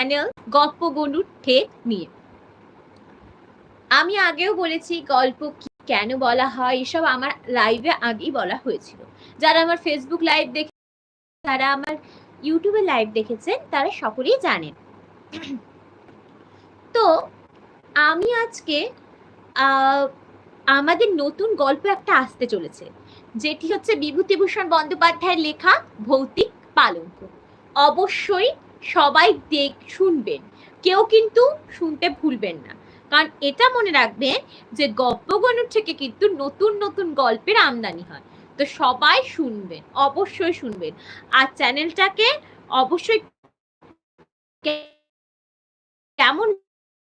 Channel গল্প গনুর ঠেক নিয়ে আমি আগেও বলেছি গল্প কি, কেন বলা হয়, এসব আমার লাইভে আগেই বলা হয়েছিল। যারা আমার ফেসবুক লাইভ দেখে, যারা আমার ইউটিউবে লাইভ দেখেছেন, তারা সকলেই জানেন। তো, আমি আজকে আমাদের নতুন গল্প একটা আসতে চলেছে, যেটি হচ্ছে বিভূতিভূষণ বন্দ্যোপাধ্যায়ের লেখা ভৌতিক পালঙ্ক। অবশ্যই সবাই দেখ শুনবেন। কেউ কিন্তু শুনতে ভুলবেন না। কারণ এটা মনে রাখবেন যে গল্পগণুর থেকে কিন্তু নতুন নতুন গল্পের আমদানি হয়। তো সবাই শুনবেন, অবশ্যই শুনবেন। আর চ্যানেলটাকে অবশ্যই কেমন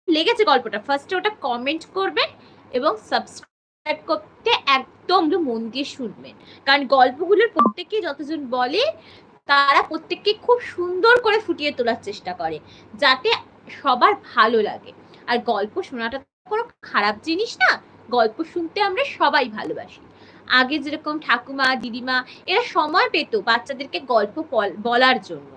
লেগেছে গল্পটা ফার্স্টে ওটা কমেন্ট করবেন এবং সাবস্ক্রাইব করতে একদম মন দিয়ে শুনবেন। কারণ গল্পগুলোর প্রত্যেকেই যতজন বলে তারা প্রত্যেককে খুব সুন্দর করে ফুটিয়ে তোলার চেষ্টা করে, যাতে সবার ভালো লাগে। আর গল্প শোনাটা কোনো খারাপ জিনিস না, গল্প শুনতে আমরা সবাই ভালোবাসি। আগে যেরকম ঠাকুমা, দিদিমা, এরা সময় পেত বাচ্চাদেরকে গল্প বল- বলার জন্য।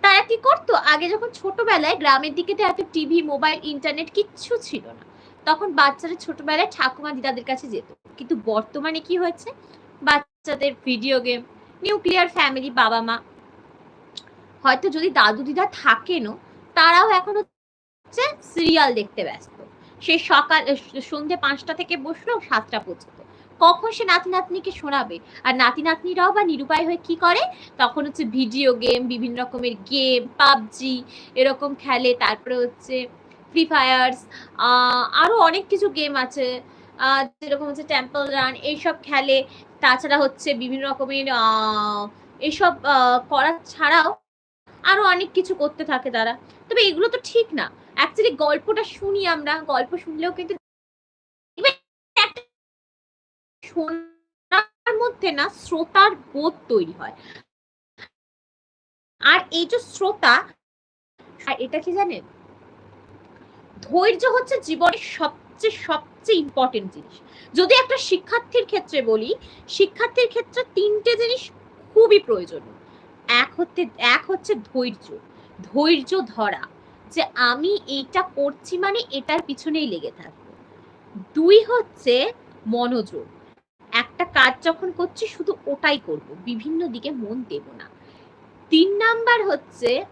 তারা কি করতো, আগে যখন ছোটবেলায় গ্রামের দিকে তো এত টিভি, মোবাইল, ইন্টারনেট কিচ্ছু ছিল না। তখন বাচ্চারা ছোটবেলায় ঠাকুমা দিদাদের কাছে যেত। কিন্তু বর্তমানে কি হয়েছে? বাচ্চাদের ভিডিও গেম নিউক্লিয়ার ফ্যামিলি বাবা মা। হয়তো যদি দাদু দিদা থাকেনও, তারাও এখন হচ্ছে সিরিয়াল দেখতে ব্যস্ত। সে সকাল সন্ধে পাঁচটা থেকে বসল, সাতটা পর্যন্ত। কখন সে নাতি নাতনিকে শোনাবে? আর নাতি নাতনিরাও বা নিরুপায় হয়ে কি করে? তখন হচ্ছে ভিডিও গেম বিভিন্ন রকমের গেম পাবজি, এরকম খেলে। তারপরে হচ্ছে ফ্রি ফায়ার্স আরও অনেক কিছু গেম আছে। যেরকম হচ্ছে টেম্পল রান এইসব খেলে, তাছাড়া হচ্ছে বিভিন্ন রকমের এইসব করা ছাড়াও আরও অনেক কিছু করতে থাকে তারা। তবে এগুলো তো ঠিক না। অ্যাকচুয়ালি গল্পটা শুনি আমরা, গল্প শুনলেও কিন্তু শোনার মধ্যে না শ্রোতার বোধ তৈরি হয়। আর এই যে শ্রোতা, আর এটা কি জানেন? ধৈর্য হচ্ছে জীবনের সবচেয়ে সবচেয়ে ইম্পর্টেন্ট জিনিস। যদি একটা শিক্ষার্থীর ক্ষেত্রে বলি, শিক্ষার্থীর ক্ষেত্রে তিনটে জিনিস খুবই প্রয়োজনীয়। এক হচ্ছে এক হচ্ছে ধৈর্য। ধৈর্য ধরা, যে আমি এইটা করছি মানে এটার পিছনেই লেগে থাকব। দুই হচ্ছে মনোযোগ। একটা কাজ যখন করছি শুধু ওটাই করব, বিভিন্ন দিকে মন দেব না। তিন নাম্বার হচ্ছে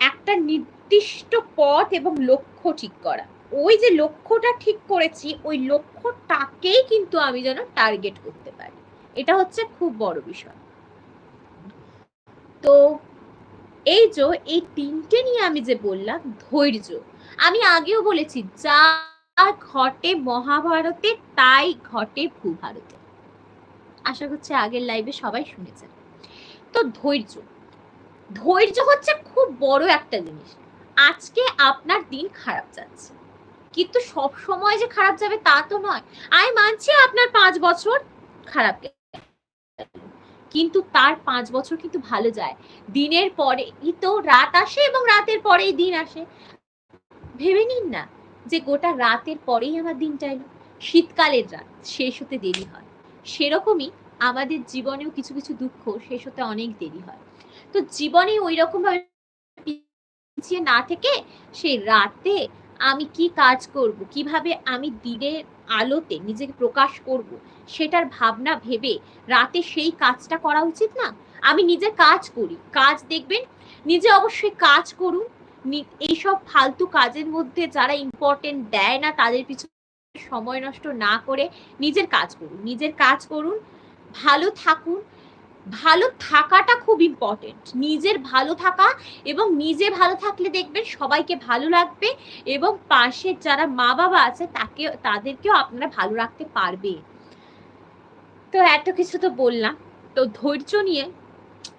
একটা নির্দিষ্ট পথ এবং লক্ষ্য ঠিক করা। ওই যে লক্ষ্যটা ঠিক করেছি, ওই লক্ষ্যটাকেই কিন্তু আমি যেন টার্গেট করতে পারি। এটা হচ্ছে খুব বড় বিষয়। তো এই যে, এই তিনটে নিয়ে আমি যে বললাম, ধৈর্য। আমি আগেও বলেছি যা ঘটে মহাভারতে, তাই ঘটে ভূভারতে। আশা করছি আগের লাইভে সবাই শুনেছেন। তো ধৈর্য। ধৈর্য হচ্ছে খুব বড় একটা জিনিস। আজকে আপনার দিন খারাপ যাচ্ছে। কিন্তু সব সময় যে খারাপ যাবে তা তো নয়। আমি মানছি আপনার পাঁচ বছর খারাপ কিন্তু তার পাঁচ বছর কিন্তু ভালো যায়। দিনের পরে তো রাত আসে এবং রাতের পরেই দিন আসে। ভেবে নিন না যে গোটা রাতের পরেই আমার দিনটা এলো। শীতকালের রাত, শেষ হতে দেরি হয়। সেরকমই আমাদের জীবনেও কিছু কিছু দুঃখ শেষ হতে অনেক দেরি হয়। তো জীবনে ওই রকম ভাবে পিছিয়ে না থেকে সেই রাতে আমি কি কাজ করব, কীভাবে আমি দিনের আলোতে নিজেকে প্রকাশ করব, সেটার ভাবনা ভেবে রাতে সেই কাজটা করা উচিত না? আমি নিজে কাজ করি, কাজ দেখবেন, নিজে অবশ্যই কাজ করুন এইসব ফালতু কাজের মধ্যে যারা ইম্পর্টেন্ট দেয় না, তাদের পিছনে সময় নষ্ট না করে নিজের কাজ করুন, নিজের কাজ করুন, ভালো থাকুন ভালো থাকাটা খুব ইম্পর্টেন্ট নিজের ভালো থাকা এবং নিজে ভালো থাকলে দেখবেন সবাইকে ভালো লাগবে এবং পাশের যারা মা বাবা আছে তাকে, তাদেরকেও আপনারা ভালো রাখতে পারবে। তো এত কিছু তো বললাম। তো ধৈর্য নিয়ে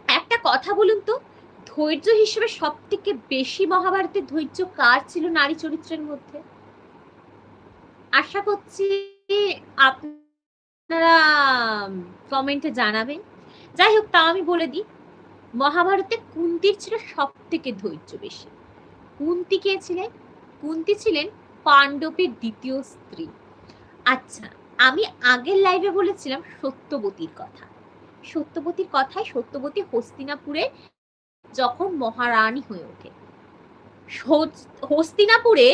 একটা কথা বলুন তো, ধৈর্য হিসেবে সব থেকে বেশি মহাভারতের ধৈর্য কার ছিল নারী চরিত্রের মধ্যে? আশা করছি আপনারা কমেন্টে জানাবেন। যাই হোক, তা আমি বলে দিই, মহাভারতে কুন্তির ছিল সব থেকে ধৈর্য বেশি। কুন্তি কে ছিলেন? কুন্তি ছিলেন পাণ্ডবের দ্বিতীয় স্ত্রী। আচ্ছা আমি আগের লাইভে বলেছিলাম সত্যবতীর কথা। সত্যবতীর কথায় সত্যবতী হস্তিনাপুরে যখন মহারানী হয়ে ওঠে। হস্তিনাপুরে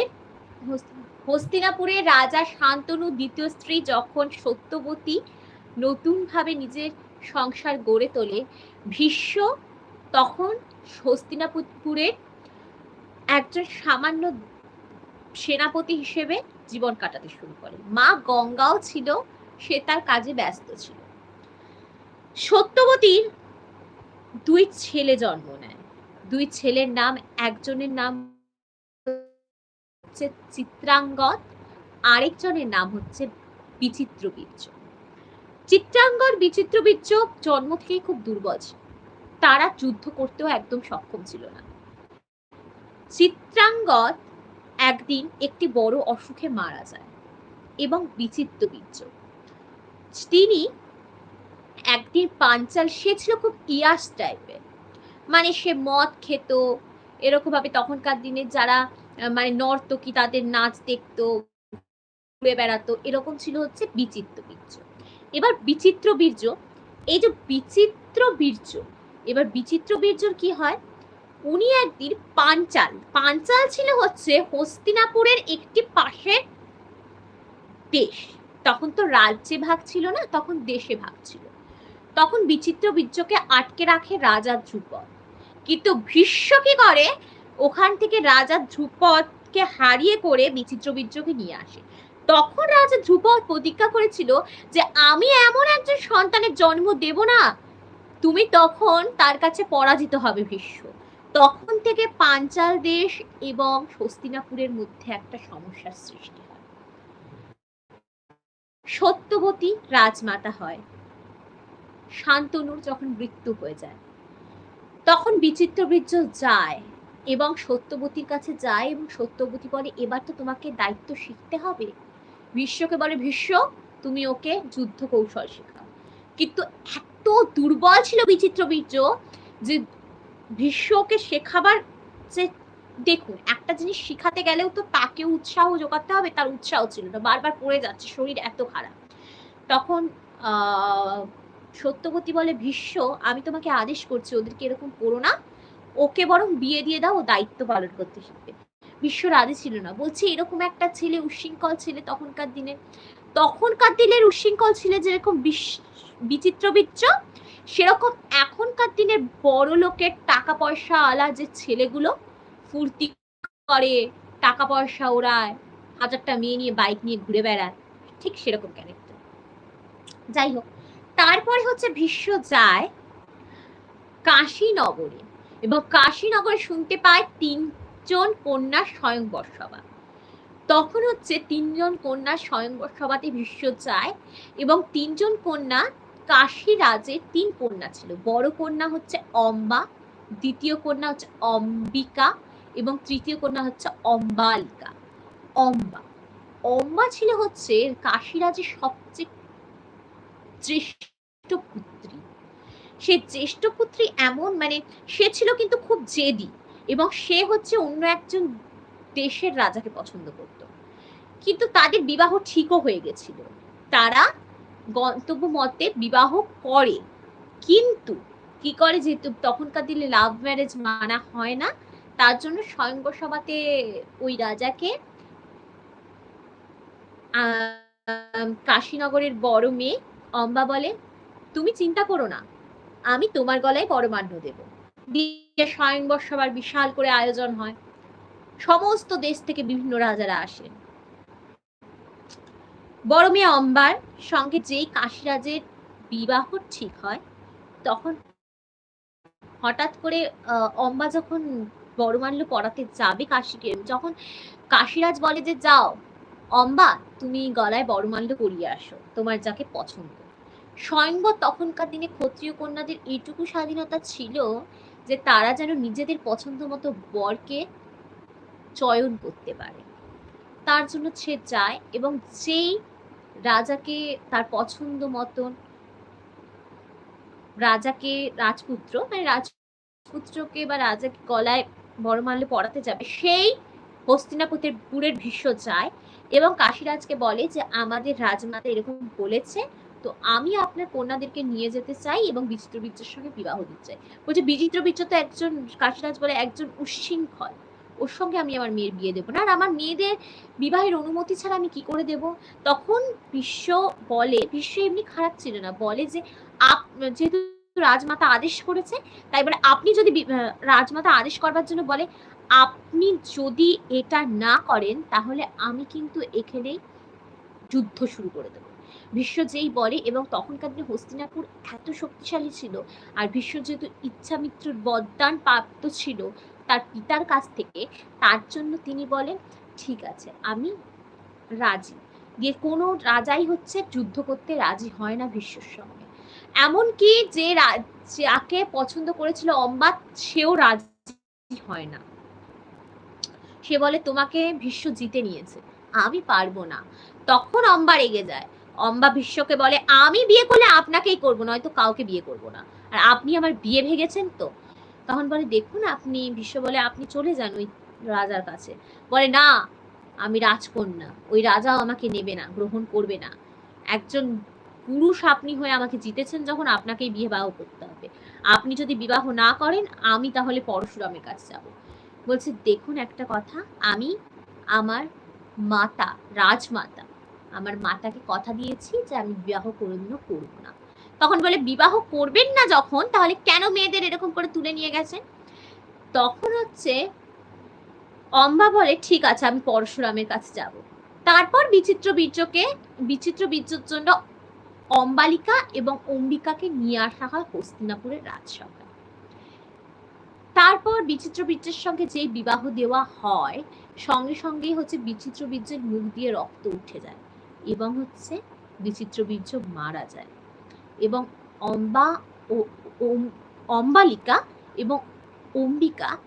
হস্তিনাপুরে রাজা শান্তনু দ্বিতীয় স্ত্রী যখন সত্যবতী নতুনভাবে নিজের সংসার গড়ে তোলে, ভীষ্ম তখন হস্তিনাপুরে একজন সামান্য সেনাপতি হিসেবে জীবন কাটাতে শুরু করে। মা গঙ্গাও ছিল, সে তার কাজে ব্যস্ত ছিল। সত্যবতীর দুই ছেলে জন্ম নেয়। দুই ছেলের নাম, একজনের নাম হচ্ছে চিত্রাঙ্গদ, আরেকজনের নাম হচ্ছে বিচিত্র বীর্য চিত্রাঙ্গদ বিচিত্র বীর্য জন্ম থেকেই খুব দুর্বল তারা যুদ্ধ করতেও একদম সক্ষম ছিল না। চিত্রাঙ্গদ একদিন একটি বড় অসুখে মারা যায় এবং বিচিত্র বীর্য। তিনি একদিন পাঞ্চাল সে ছিল খুব ইয়াস টাইপের মানে সে মদ খেত এরকম ভাবে তখনকার দিনে যারা মানে নর্তকী তাদের নাচ দেখতো, ঘুরে বেড়াতো, এরকম ছিল হচ্ছে বিচিত্র বীর্য। এবার বিচিত্র বীর্য। এই যে বিচিত্র বীর্য, এবার বিচিত্র বীর্যর কি হয়? উনি একদিন পাঞ্চাল পাঞ্চাল ছিল হচ্ছে হস্তিনাপুরের একটি পাশের দেশ। তখন তো রাজ্যে ভাগ ছিল না, তখন দেশে ভাগ ছিল। তখন বিচিত্র বীর্যকে আটকে রাখে রাজা ধ্রুপদ। কিন্তু ভীষ্ম কি করে? ওখান থেকে রাজা ধ্রুপদকে হারিয়ে করে বিচিত্র বীর্যকে নিয়ে আসে। তখন রাজা ধ্রুপদ প্রতিজ্ঞা করেছিল যে আমি এমন একজন সন্তানের জন্ম দেব না। তুমি তখন তার কাছে পরাজিত হবে ভীষ্ম। তখন থেকে পাঞ্চাল দেশ এবং স্বস্তিনাপুরের মধ্যে একটা সমস্যার সৃষ্টি হয়। সত্যবতী রাজমাতা হয়। শান্তনুর যখন মৃত্যু হয়ে যায়, তখন বিচিত্র বীর্য যায় এবং সত্যবতীর কাছে যায় এবং সত্যবতী বলে, এবার তো তোমাকে দায়িত্ব শিখতে হবে। ভীষ্মকে বলে ভীষ্ম, তুমি ওকে যুদ্ধ কৌশল শেখাও। কিন্তু এত দুর্বল ছিল বিচিত্র বীর্য যে ভীষ্মকে শেখাবার যে দেখুন, একটা জিনিস শিখাতে গেলেও তো তাকে উৎসাহ জোগাতে হবে, তার উৎসাহ ছিল না, বারবার পড়ে যাচ্ছে, শরীর এত খারাপ। তখন সত্যবতী বলে, ভীষ্ম, আমি তোমাকে আদেশ করছি, ওদেরকে এরকম করো না, ওকে বরং বিয়ে দিয়ে দাও, ও দায়িত্ব পালন করতে শিখবে। বিশ্ব রাজি ছিল না। বলছে, এরকম একটা ছেলে, উশৃঙ্খল ছেলে তখনকার দিনে। তখনকার দিনের উশৃঙ্খল ছেলে যেরকম বিচিত্র বিচ্ছ, সেরকম এখনকার দিনের বড় লোকের টাকা পয়সা আলা যে ছেলেগুলো ফুর্তি করে টাকা পয়সা ওড়ায় হাজারটা মেয়ে নিয়ে, বাইক নিয়ে ঘুরে বেড়ায়, ঠিক সেরকম ক্যারেক্টার যাই হোক, তারপরে হচ্ছে ভীষ্ম যায় কাশীনগরে। এবং কাশীনগরে শুনতে পায় তিনজন কন্যা স্বয়ংবর সভা তখন হচ্ছে তিনজন কন্যা স্বয়ংবর সভাতে ভীষ্ম যায় এবং তিনজন কন্যা কাশী রাজের তিন কন্যা ছিল। বড় কন্যা হচ্ছে অম্বা, দ্বিতীয় কন্যা হচ্ছে অম্বিকা এবং তৃতীয় কন্যা হচ্ছে অম্বালিকা। অম্বা। অম্বা ছিল হচ্ছে কাশীরাজের সবচেয়ে জ্যেষ্ঠ পুত্রী। সে জ্যেষ্ঠ পুত্রী এমন মানে সে ছিল কিন্তু খুব জেদি। এবং সে হচ্ছে অন্য একজন দেশের রাজাকে পছন্দ করত। কিন্তু তাদের বিবাহ ঠিকও হয়ে গেছিল। তারা গন্তব্য মতে বিবাহ করে। কিন্তু কি করে যেহেতু তখনকার দিনে লাভ ম্যারেজ মানা হয় না, তার জন্য স্বয়ংবর সভাতে ওই রাজাকে কাশীনগরের বড় মেয়ে অম্বা বলে, তুমি চিন্তা করো না, আমি তোমার গলায় পরমান্ন দেব। দিয়ে স্বয়ংবর সভার বিশাল করে আয়োজন হয়। সমস্ত দেশ থেকে বিভিন্ন রাজারা আসেন। বড় মেয়ে অম্বার সঙ্গে যেই কাশীরাজের বিবাহ ঠিক হয়, তখন হঠাৎ করে অম্বা যখন বড়মাল্য পড়াতে যাবে কাশিকে, যখন কাশীরাজ বলে যে, যাও, অম্বা, তুমি গলায় বড়মাল্য পরিয়ে আসো, তোমার যাকে পছন্দ। স্বয়ংবর তখনকার দিনে ক্ষত্রিয় কন্যাদের এইটুকু স্বাধীনতা ছিল যে তারা যেন নিজেদের পছন্দ মতো বরকে চয়ন করতে পারে। তার জন্য সে যায় এবং যেই রাজাকে তার পছন্দ মতন রাজাকে রাজপুত্র মানে রাজপুত্রকে বা রাজাকে গলায় বড়মাল্য পড়াতে যাবে, সেই হস্তিনাপুরের পুরের ভীষ্ম যায় এবং কাশীরাজকে বলে যে, আমাদের রাজমাতা এরকম বলেছে তো আমি আপনার কন্যাদেরকে নিয়ে যেতে চাই এবং বিচিত্র বিচ্ছের সঙ্গে বিবাহ দিতে চাই। বলছে বিচিত্র বিচ্ছ তো একজন কাশীরাজ বলে একজন উশৃঙ্খল। ওর সঙ্গে আমি আমার মেয়ের বিয়ে দেবো না। আর আমার মেয়েদের বিবাহের অনুমতি ছাড়া আমি কি করে দেব? তখন বিশ্ব বলে, বিশ্ব এমনি খারাপ ছিল না। বলে যে, আপ, যেহেতু রাজমাতা আদেশ করেছে, তাই বলে আপনি যদি রাজমাতা আদেশ করবার জন্য বলে, আপনি যদি এটা না করেন, তাহলে আমি কিন্তু এখানেই যুদ্ধ শুরু করে দেবো। ভীষ্ম যেই বলে এবং তখনকার দিনে হস্তিনাপুর এত শক্তিশালী ছিল আর ভীষ্ম যেহেতু ইচ্ছামিত্রর বরদান প্রাপ্ত ছিল তার পিতার কাছ থেকে, তার জন্য তিনি বলেন, ঠিক আছে, আমি রাজি। দিয়ে কোনো রাজাই হচ্ছে যুদ্ধ করতে রাজি হয় না ভীষ্মর সঙ্গে। এমনকি যে যাকে পছন্দ করেছিল অম্বা সেও রাজি হয় না। সে বলে, তোমাকে ভীষ্ম জিতে নিয়েছে, আমি পারব না। তখন অম্বা রেগে যায়। অম্বা ভীষ্মকে বলে, আমি বিয়ে করলে আপনাকেই করব, নয়তো কাউকে বিয়ে করব না। আর আপনি আমার বিয়ে ভেঙেছেন তো? তখন বলে, দেখুন, আপনি ভীষ্ম বলে, আপনি চলে যান ওই রাজার কাছে। বলে, না, আমি রাজকন্যা। ওই রাজাও আমাকে নেবে না, গ্রহণ করবে না। একজন পুরুষ আপনি হয়ে আমাকে জিতেছেন যখন আপনাকেই বিবাহ করতে হবে। আপনি যদি বিবাহ না করেন, আমি তাহলে পরশুরামের কাছে যাব। বলছে, দেখুন একটা কথা, আমি আমার মাতা, রাজমাতা আমার মাতাকে কথা দিয়েছি যে আমি বিবাহ কোনোদিনও করব না। তখন বলে, বিবাহ করবেন না যখন, তাহলে কেন মেয়েদের এরকম করে তুলে নিয়ে গেছেন? তখন হচ্ছে অম্বা বলে, ঠিক আছে, আমি পরশুরামের কাছে যাব। তারপর বিচিত্র বীর্যকে, বিচিত্র বীর্যর জন্য অম্বালিকা এবং অম্বিকাকে নিয়ে আসা হয় হস্তিনাপুরের রাজসভায়। তারপর বিচিত্র বীর্যের সঙ্গে যেই বিবাহ দেওয়া হয়, সঙ্গে সঙ্গেই হচ্ছে বিচিত্র বীর্যের মুখ দিয়ে রক্ত উঠে যায়। এবং হচ্ছে বিচিত্র বীর্য মারা যায়। এবং অম্বা ও অম্বালিকা এবং অম্বিকা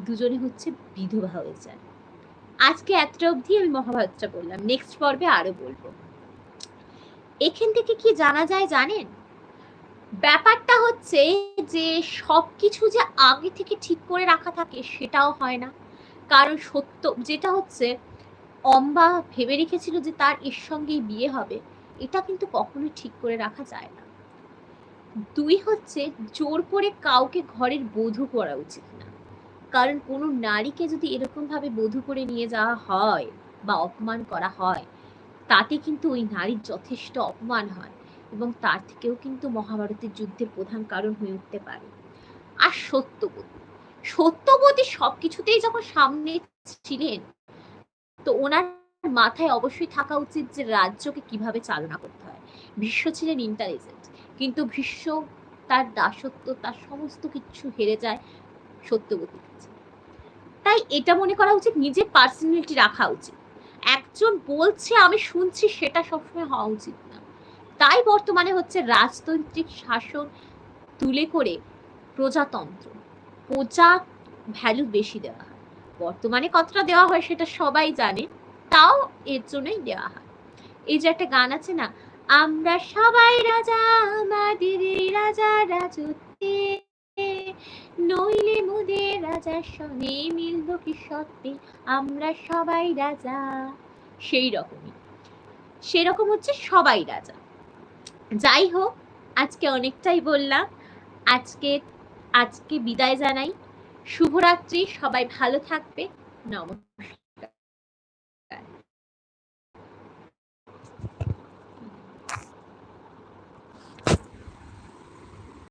দুজনে হচ্ছে বিধবা হয়ে যায়। আজকে এতটা অবধি আমি মহাভারতটা বললাম। নেক্সট পর্বে আরও বলব। এখান থেকে কি জানা যায় জানেন? ব্যাপারটা হচ্ছে যে সবকিছু যে আগে থেকে ঠিক করে রাখা থাকে সেটাও হয় না। কারণ সত্য, যেটা হচ্ছে অম্বা ভেবে রেখেছিল যে তার এর সঙ্গেই বিয়ে হবে। এটা কিন্তু কখনোই ঠিক করে রাখা যায় না। দুই হচ্ছে জোর করে কাউকে ঘরের বধূ করা উচিত না। কারণ কোনো নারীকে যদি এরকম ভাবে বধূ করে নিয়ে যাওয়া হয় বা অপমান করা হয়, তাতে কিন্তু ওই নারীর যথেষ্ট অপমান হয় এবং তার থেকেও কিন্তু মহাভারতের যুদ্ধের প্রধান কারণ হয়ে উঠতে পারে। আর সত্যবতী সত্যবতী সবকিছুতেই যখন সামনে ছিলেন তো ওনার মাথায় অবশ্যই থাকা উচিত যে রাজ্যকে কীভাবে চালনা করতে হয়। ভীষ্ম ছিলেন ইন্টেলিজেন্ট কিন্তু ভীষ্ম তার দাসত্ব, তার সমস্ত কিছু হেরে যায় সত্যবতীর কাছে। তাই এটা মনে করা উচিত নিজের পার্সোনালিটি রাখা উচিত। একজন বলছে, আমি শুনছি, সেটা সবসময় হওয়া উচিত না। তাই বর্তমানে হচ্ছে রাজতান্ত্রিক শাসন তুলে করে প্রজাতন্ত্র, প্রজা ভ্যালু বেশি দেওয়া। হয় বর্তমানে কতটা দেওয়া হয়, সেটা সবাই জানে, তাও এর জন্যই দেওয়া হয়। এই যে একটা গান আছে না, আমরা সবাই রাজা, আমাদের রাজা রাজত্বে, নইলে মুদের রাজার সঙ্গে মিলব কি সত্যি আমরা সবাই রাজা। সেই রকমই। সেরকম হচ্ছে সবাই রাজা। যাই হোক, আজকে অনেকটাই বললাম। আজকে আজকে বিদায় জানাই। শুভরাত্রি সবাই ভালো থাকবে নমস্কার।